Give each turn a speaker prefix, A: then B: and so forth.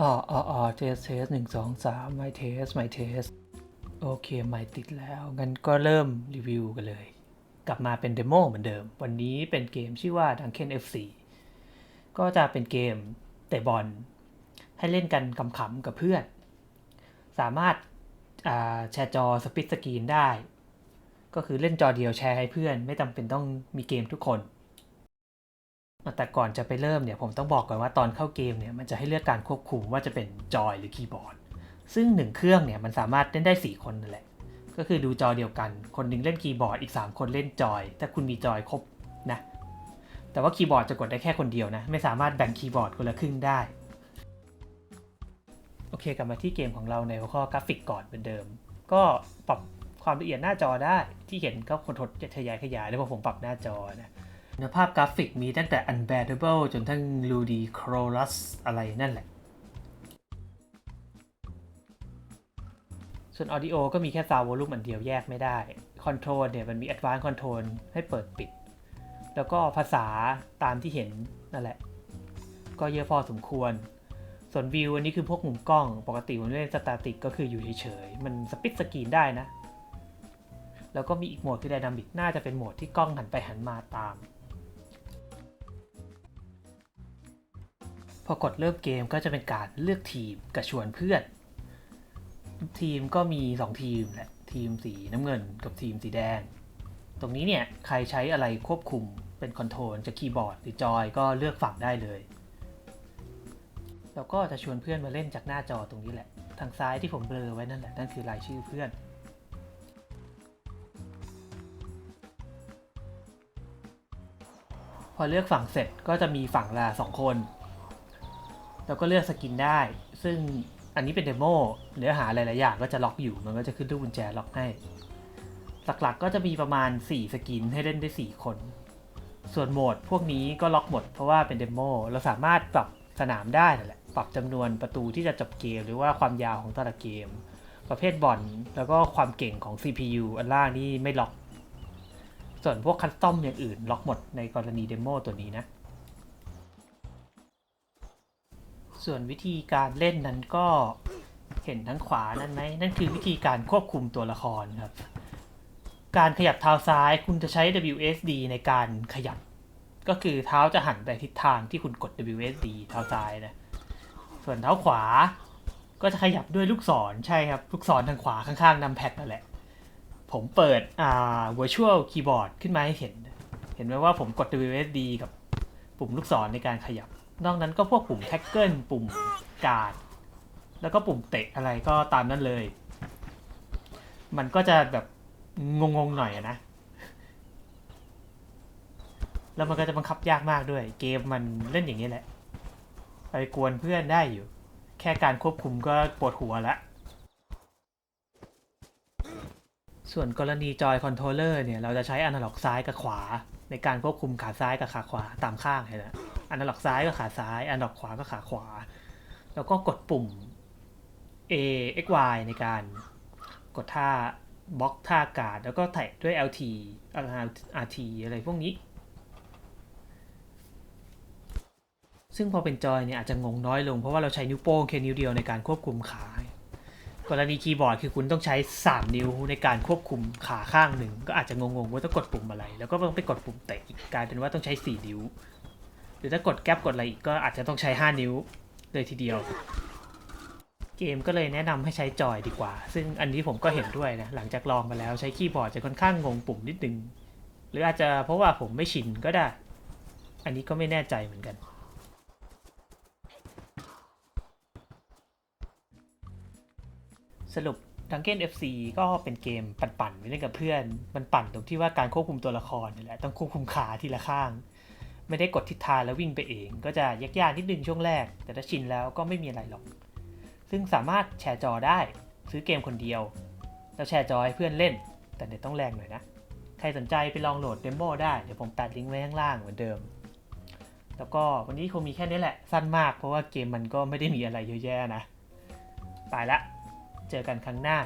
A: อ๋ออ๋ออ๋อเทสเทสหนึ่งสองสามไม่เทสไม่เทสโอเคไม่ติดแล้ว งั้นก็เริ่มรีวิวกันเลย กลับมาเป็นเดโมเหมือนเดิม วันนี้เป็นเกมชื่อว่า Duncan FC ก็จะเป็นเกมเตะบอล ให้เล่นกันขำๆกับเพื่อน สามารถาแชร์จอสปิตสกรีนได้ ก็คือเล่นจอเดียวแชร์ให้เพื่อน ไม่จำเป็นต้องมีเกมทุกคน แต่ก่อนจะไปเริ่มเนี่ยผมต้องบอกก่อนว่าตอนเข้าเกมเนี่ยมันจะให้เลือกการควบคุมว่าจะเป็นจอยหรือคีย์บอร์ด ซึ่งหนึ่งเครื่องเนี่ยมันสามารถเล่นได้ 4 คนนั่นแหละ ก็คือดูจอเดียวกัน คนหนึงเล่นคีย์บอร์ดอีก 3 คนเล่นจอย ถ้าคุณมีจอยครบนะ แต่ว่าคีย์บอร์ดจะกดได้แค่คนเดียวนะ ไม่สามารถแบ่งคีย์บอร์ดคนละครึ่งได้ โอเคกลับมาที่เกมของเราในหัวข้อกราฟิกก่อนเหมือนเดิม ก็ปรับความละเอียดหน้าจอได้ที่เห็นก็คนทดทยายขยายแล้วพอผมปรับหน้าจอนะ คุณภาพกราฟิกมีตั้งแต่ unbearable จนทั้ง ludicrous อะไรนั่นแหละ ส่วน Audio ก็มีแค่ Sound Volume อันเดียวแยกไม่ได้ Control เนี่ยมันมี Advanced Control ให้เปิดปิด แล้วก็ภาษาตามที่เห็นนั่นแหละ ก็เยอะพอสมควร ส่วนวิวอันนี้คือพวกมุมกล้อง ปกติผมเล่นสตาติกก็คืออยู่เฉยๆ มันสปิดสกรีนได้นะแล้วก็มีอีกโหมดคือ Dynamic น่าจะเป็นโหมดที่กล้องหันไปหันมาตาม พอกดเริ่มเกมก็จะเป็นการเลือกทีมกับชวนเพื่อน ทีมก็มี 2 ทีมแหละทีมสีน้ำเงินกับทีมสีแดง ตรงนี้เนี่ยใครใช้อะไรควบคุมเป็นคอนโทรลจะคีย์บอร์ดหรือจอยก็เลือกฝั่งได้เลยแล้วก็จะชวนเพื่อนมาเล่นจากหน้าจอตรงนี้แหละ ทางซ้ายที่ผมเบลอไว้นั่นแหละ นั่นคือรายชื่อเพื่อน พอเลือกฝั่งเสร็จก็จะมีฝั่งละสองคน แล้วก็เลือกสกินได้ ซึ่งอันนี้เป็นเดโมเนื้อหาหลายๆอย่างก็จะล็อกอยู่ มันก็จะขึ้นรูปกุญแจล็อกให้ หลักๆก็จะมีประมาณ 4 สกินให้เล่นได้ 4 คน ส่วนโหมดพวกนี้ก็ล็อกหมดเพราะว่าเป็นเดโมเราสามารถปรับสนามได้นั่นแหละ ปรับจำนวนประตูที่จะจบเกม หรือว่าความยาวของแต่ละเกม ประเภทบอลแล้วก็ความเก่งของ CPU อันล่างนี่ไม่ล็อก ส่วนพวกคัสตอมอย่างอื่นล็อกหมดในกรณีเดโมตัวนี้นะ ส่วนวิธีการเล่นนั้นก็เห็นทั้งขวานั่นไหมนั่นคือวิธีการควบคุมตัวละครครับ การขยับเท้าซ้ายคุณจะใช้ WSD ในการขยับ ก็คือเท้าจะหันไปทิศทางที่คุณกด WSD เท้าซ้ายนะส่วนเท้าขวาก็จะขยับด้วยลูกศรใช่ครับ ลูกศรทางขวาข้างๆนำแพดนั่นแหละ ผมเปิดอ่า virtual keyboard ขึ้นมาให้เห็น เห็นไหมว่าผมกด WSD กับปุ่มลูกศรในการขยับ นอกนั้นก็พวกปุ่มแท็กเกิลปุ่มการ์ดแล้วก็ปุ่มเตะอะไรก็ตามนั้นเลย มันก็จะแบบงงๆหน่อยนะ แล้วมันก็จะบังคับยากมากด้วย เกมมันเล่นอย่างนี้แหละ ไปกวนเพื่อนได้อยู่ แค่การควบคุมก็ปวดหัวละ ส่วนกรณีจอยคอนโทรลเลอร์เนี่ย เราจะใช้อนาล็อกซ้ายกับขวา ในการควบคุมขาซ้ายกับขาขวาตามข้างเห็นไหม อันาล็อกซ้ายก็ขาซ้าย อันาล็อกขวาก็ขาขวา แล้วก็กดปุ่ม A X Y ในการกดท่าบล็อกท่าการ์ดแล้วก็แท็กด้วย LT RT อะไรพวกนี้ ซึ่งพอเป็นจอยเนี่ยอาจจะงงน้อยลงเพราะว่าเราใช้นิ้วโป้งแค่นิ้วเดียวในการควบคุมขากรณีคีย์บอร์ดคือคุณต้องใช้ 3 นิ้วในการควบคุมขาข้างหนึ่ง ก็อาจจะงงๆว่าต้องกดปุ่มอะไร แล้วก็ต้องไปกดปุ่มเตะอีกกลายเป็นว่าต้องใช้ 4 นิ้ว รือถ้ากดแก๊ปกดอะไรอีกก็อาจจะต้องใช้ 5 นิ้วเลยทีเดียว เกมก็เลยแนะนำให้ใช้จอยดีกว่า ซึ่งอันนี้ผมก็เห็นด้วยนะ หลังจากลองมาแล้วใช้คีย์บอร์ดจะค่อนข้างงงปุ่มนิดนึง หรืออาจจะเพราะว่าผมไม่ชินก็ได้ อันนี้ก็ไม่แน่ใจเหมือนกันสรุป Dungeon FC ก็เป็นเกมปั่นๆไปเล่นกับเพื่อน มันปั่นตรงที่ว่าการควบคุมตัวละครนี่แหละ ต้องควบคุมขาทีละข้าง ไม่ได้กดทิศทางแล้ววิ่งไปเอง ก็จะยากๆนิดนึงช่วงแรก แต่ถ้าชินแล้วก็ไม่มีอะไรหรอก ซึ่งสามารถแชร์จอได้ซื้อเกมคนเดียว แล้วแชร์จอให้เพื่อนเล่น แต่เดี๋ยวต้องแรงหน่อยนะ ใครสนใจไปลองโหลดเดโมได้ เดี๋ยวผมแปะลิงก์ไว้ข้างล่างเหมือนเดิม แล้วก็วันนี้คงมีแค่นี้แหละ สั้นมากเพราะว่าเกมมันก็ไม่ได้มีอะไรเยอะแยะนะ ไปละ เจอกันครั้งหน้า